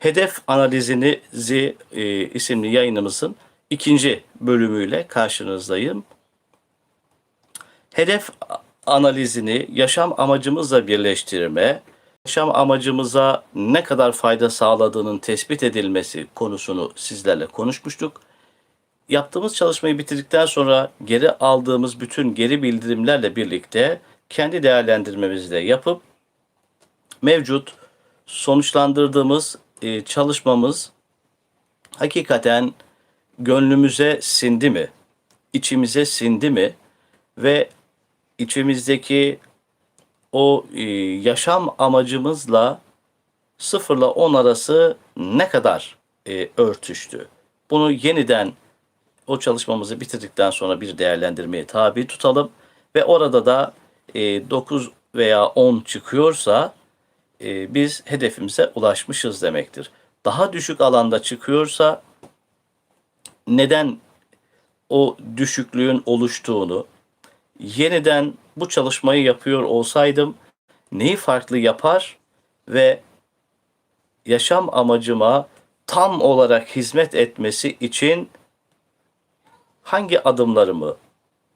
Hedef analizinizi e, isimli yayınımızın ikinci bölümüyle karşınızdayım. Hedef analizini yaşam amacımızla birleştirme, yaşam amacımıza ne kadar fayda sağladığının tespit edilmesi konusunu sizlerle konuşmuştuk. Yaptığımız çalışmayı bitirdikten sonra geri aldığımız bütün geri bildirimlerle birlikte kendi değerlendirmemizi de yapıp mevcut sonuçlandırdığımız e, çalışmamız hakikaten gönlümüze sindi mi? içimize sindi mi? Ve içimizdeki o e, yaşam amacımızla sıfırla 10 arası ne kadar e, örtüştü? Bunu yeniden o çalışmamızı bitirdikten sonra bir değerlendirmeye tabi tutalım ve orada da e, 9 veya 10 çıkıyorsa e, biz hedefimize ulaşmışız demektir. Daha düşük alanda çıkıyorsa neden o düşüklüğün oluştuğunu, yeniden bu çalışmayı yapıyor olsaydım neyi farklı yapar ve yaşam amacıma tam olarak hizmet etmesi için hangi adımlarımı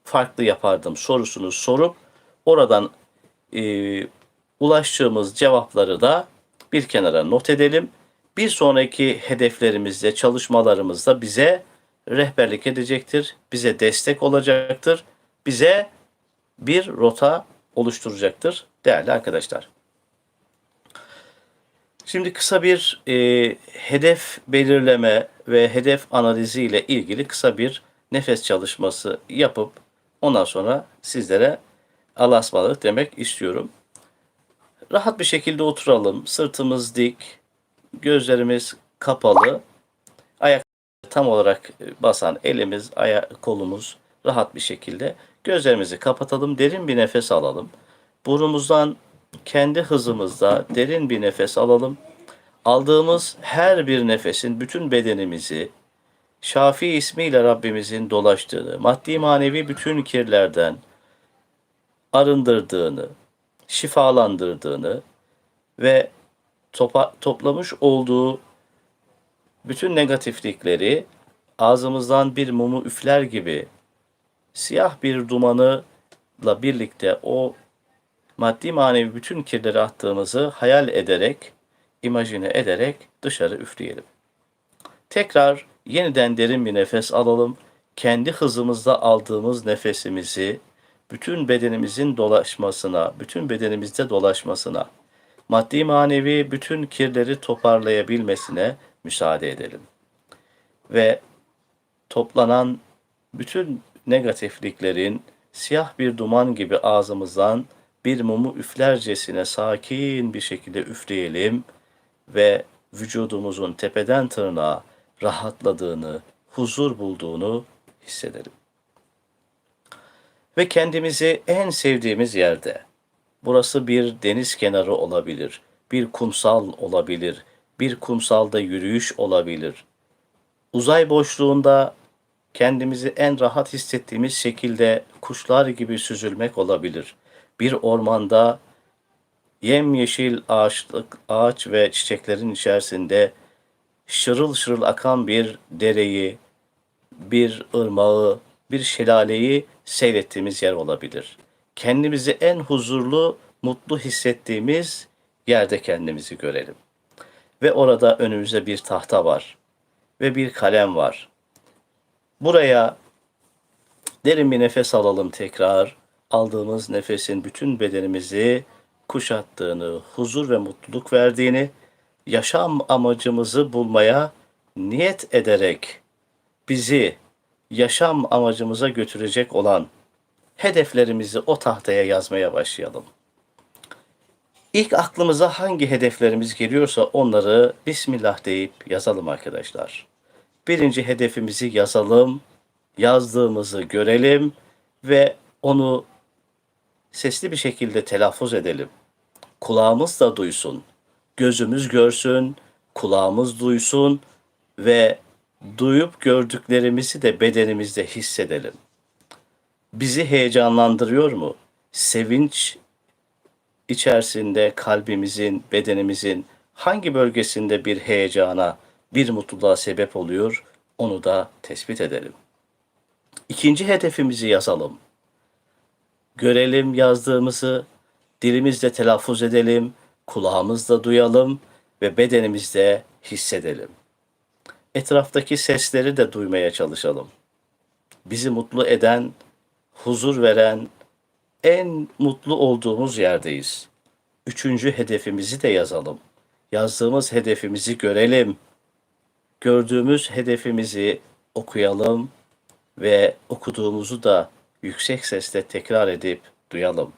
farklı yapardım sorusunu sorup oradan e, ulaştığımız cevapları da bir kenara not edelim. Bir sonraki hedeflerimizde, çalışmalarımızda bize rehberlik edecektir, bize destek olacaktır, bize bir rota oluşturacaktır değerli arkadaşlar. Şimdi kısa bir e, hedef belirleme ve hedef analizi ile ilgili kısa bir nefes çalışması yapıp ondan sonra sizlere Allah'a ısmarladık demek istiyorum. Rahat bir şekilde oturalım. Sırtımız dik, gözlerimiz kapalı. Ayak tam olarak basan elimiz, ayak, kolumuz rahat bir şekilde. Gözlerimizi kapatalım, derin bir nefes alalım. Burnumuzdan kendi hızımızda derin bir nefes alalım. Aldığımız her bir nefesin bütün bedenimizi Şafi ismiyle Rabbimizin dolaştığını, maddi manevi bütün kirlerden arındırdığını, şifalandırdığını ve topa, toplamış olduğu bütün negatiflikleri ağzımızdan bir mumu üfler gibi siyah bir dumanıyla birlikte o maddi manevi bütün kirleri attığımızı hayal ederek, imajine ederek dışarı üfleyelim. Tekrar yeniden derin bir nefes alalım. Kendi hızımızda aldığımız nefesimizi bütün bedenimizin dolaşmasına, bütün bedenimizde dolaşmasına, maddi manevi bütün kirleri toparlayabilmesine müsaade edelim. Ve toplanan bütün negatifliklerin siyah bir duman gibi ağzımızdan bir mumu üflercesine sakin bir şekilde üfleyelim ve vücudumuzun tepeden tırnağa rahatladığını, huzur bulduğunu hissedelim. Ve kendimizi en sevdiğimiz yerde, burası bir deniz kenarı olabilir, bir kumsal olabilir, bir kumsalda yürüyüş olabilir. Uzay boşluğunda kendimizi en rahat hissettiğimiz şekilde kuşlar gibi süzülmek olabilir. Bir ormanda yemyeşil ağaçlık, ağaç ve çiçeklerin içerisinde şırıl şırıl akan bir dereyi, bir ırmağı, bir şelaleyi seyrettiğimiz yer olabilir. Kendimizi en huzurlu, mutlu hissettiğimiz yerde kendimizi görelim. Ve orada önümüzde bir tahta var ve bir kalem var. Buraya derin bir nefes alalım tekrar. Aldığımız nefesin bütün bedenimizi kuşattığını, huzur ve mutluluk verdiğini, yaşam amacımızı bulmaya niyet ederek bizi yaşam amacımıza götürecek olan hedeflerimizi o tahtaya yazmaya başlayalım. İlk aklımıza hangi hedeflerimiz geliyorsa onları Bismillah deyip yazalım arkadaşlar. Birinci hedefimizi yazalım, yazdığımızı görelim ve onu sesli bir şekilde telaffuz edelim. Kulağımız da duysun, gözümüz görsün, kulağımız duysun ve duyup gördüklerimizi de bedenimizde hissedelim. Bizi heyecanlandırıyor mu? Sevinç içerisinde kalbimizin, bedenimizin hangi bölgesinde bir heyecana, bir mutluluğa sebep oluyor onu da tespit edelim. İkinci hedefimizi yazalım. Görelim yazdığımızı, dilimizle telaffuz edelim, kulağımızla duyalım ve bedenimizde hissedelim. Etraftaki sesleri de duymaya çalışalım. Bizi mutlu eden, huzur veren, en mutlu olduğumuz yerdeyiz. Üçüncü hedefimizi de yazalım. Yazdığımız hedefimizi görelim. Gördüğümüz hedefimizi okuyalım ve okuduğumuzu da yüksek sesle tekrar edip duyalım.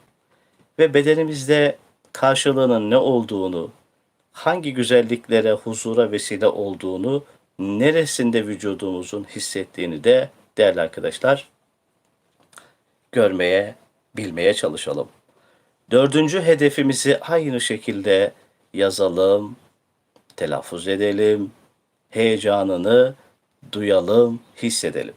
Ve bedenimizde karşılığının ne olduğunu, hangi güzelliklere, huzura vesile olduğunu, neresinde vücudumuzun hissettiğini de değerli arkadaşlar görmeye, bilmeye çalışalım. Dördüncü hedefimizi aynı şekilde yazalım, telaffuz edelim, heyecanını duyalım, hissedelim.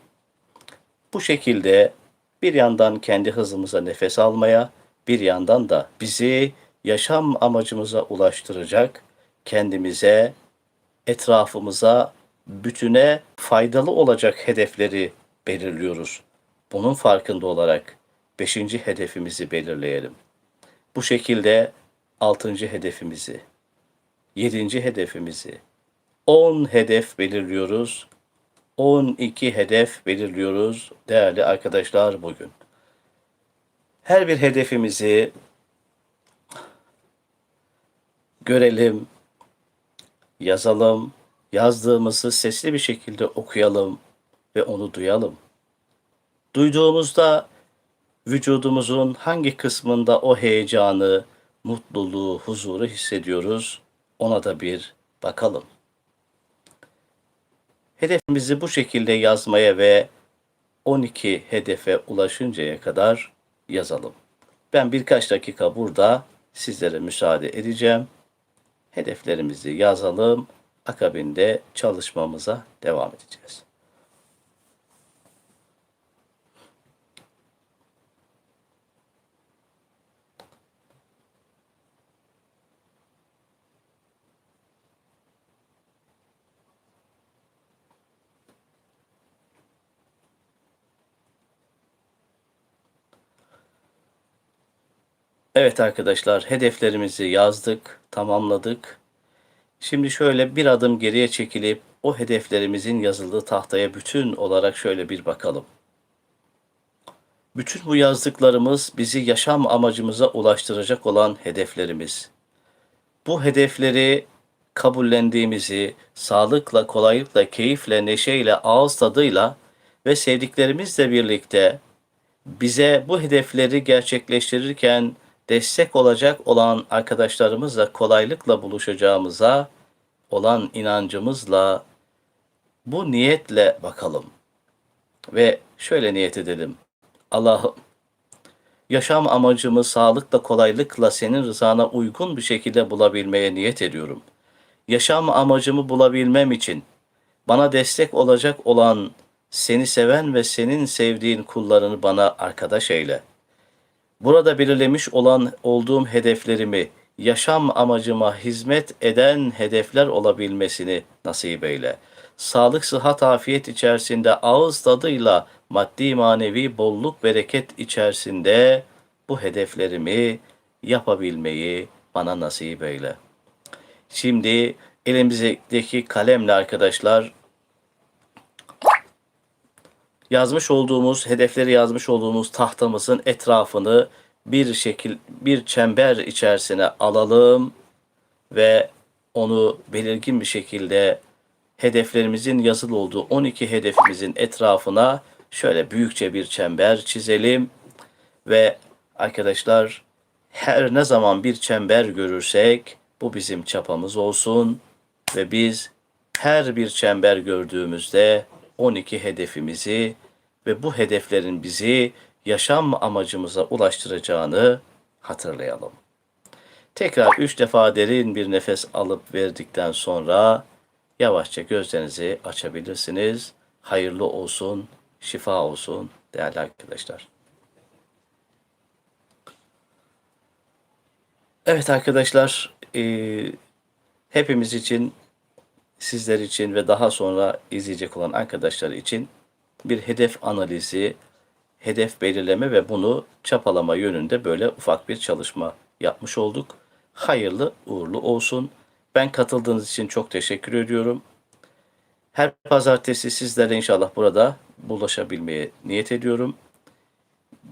Bu şekilde bir yandan kendi hızımıza nefes almaya, bir yandan da bizi yaşam amacımıza ulaştıracak, kendimize, etrafımıza, bütüne faydalı olacak hedefleri belirliyoruz. Bunun farkında olarak beşinci hedefimizi belirleyelim. Bu şekilde altıncı hedefimizi, yedinci hedefimizi, on hedef belirliyoruz. 12 hedef belirliyoruz değerli arkadaşlar bugün. Her bir hedefimizi görelim, yazalım, yazdığımızı sesli bir şekilde okuyalım ve onu duyalım. Duyduğumuzda vücudumuzun hangi kısmında o heyecanı, mutluluğu, huzuru hissediyoruz ona da bir bakalım. Hedefimizi bu şekilde yazmaya ve 12 hedefe ulaşıncaya kadar yazalım. Ben birkaç dakika burada sizlere müsaade edeceğim. Hedeflerimizi yazalım. Akabinde çalışmamıza devam edeceğiz. Evet arkadaşlar, hedeflerimizi yazdık, tamamladık. Şimdi şöyle bir adım geriye çekilip o hedeflerimizin yazıldığı tahtaya bütün olarak şöyle bir bakalım. Bütün bu yazdıklarımız bizi yaşam amacımıza ulaştıracak olan hedeflerimiz. Bu hedefleri kabullendiğimizi sağlıkla, kolaylıkla, keyifle, neşeyle, ağız tadıyla ve sevdiklerimizle birlikte bize bu hedefleri gerçekleştirirken destek olacak olan arkadaşlarımızla kolaylıkla buluşacağımıza olan inancımızla bu niyetle bakalım. Ve şöyle niyet edelim. Allah'ım yaşam amacımı sağlıkla kolaylıkla senin rızana uygun bir şekilde bulabilmeye niyet ediyorum. Yaşam amacımı bulabilmem için bana destek olacak olan seni seven ve senin sevdiğin kullarını bana arkadaş eyle.'' Burada belirlemiş olan olduğum hedeflerimi, yaşam amacıma hizmet eden hedefler olabilmesini nasip eyle. Sağlık, sıhhat, afiyet içerisinde ağız tadıyla maddi manevi bolluk, bereket içerisinde bu hedeflerimi yapabilmeyi bana nasip eyle. Şimdi elimizdeki kalemle arkadaşlar yazmış olduğumuz, hedefleri yazmış olduğumuz tahtamızın etrafını bir şekil, bir çember içerisine alalım ve onu belirgin bir şekilde hedeflerimizin yazılı olduğu 12 hedefimizin etrafına şöyle büyükçe bir çember çizelim ve arkadaşlar her ne zaman bir çember görürsek bu bizim çapamız olsun ve biz her bir çember gördüğümüzde 12 hedefimizi ve bu hedeflerin bizi yaşam amacımıza ulaştıracağını hatırlayalım. Tekrar üç defa derin bir nefes alıp verdikten sonra yavaşça gözlerinizi açabilirsiniz. Hayırlı olsun, şifa olsun değerli arkadaşlar. Evet arkadaşlar, hepimiz için, sizler için ve daha sonra izleyecek olan arkadaşlar için bir hedef analizi, hedef belirleme ve bunu çapalama yönünde böyle ufak bir çalışma yapmış olduk. Hayırlı uğurlu olsun. Ben katıldığınız için çok teşekkür ediyorum. Her pazartesi sizlerle inşallah burada bulaşabilmeye niyet ediyorum.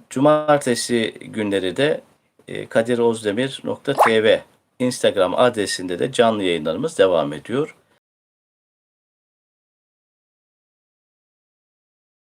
Cumartesi günleri de e, kadirozdemir.tv Instagram adresinde de canlı yayınlarımız devam ediyor.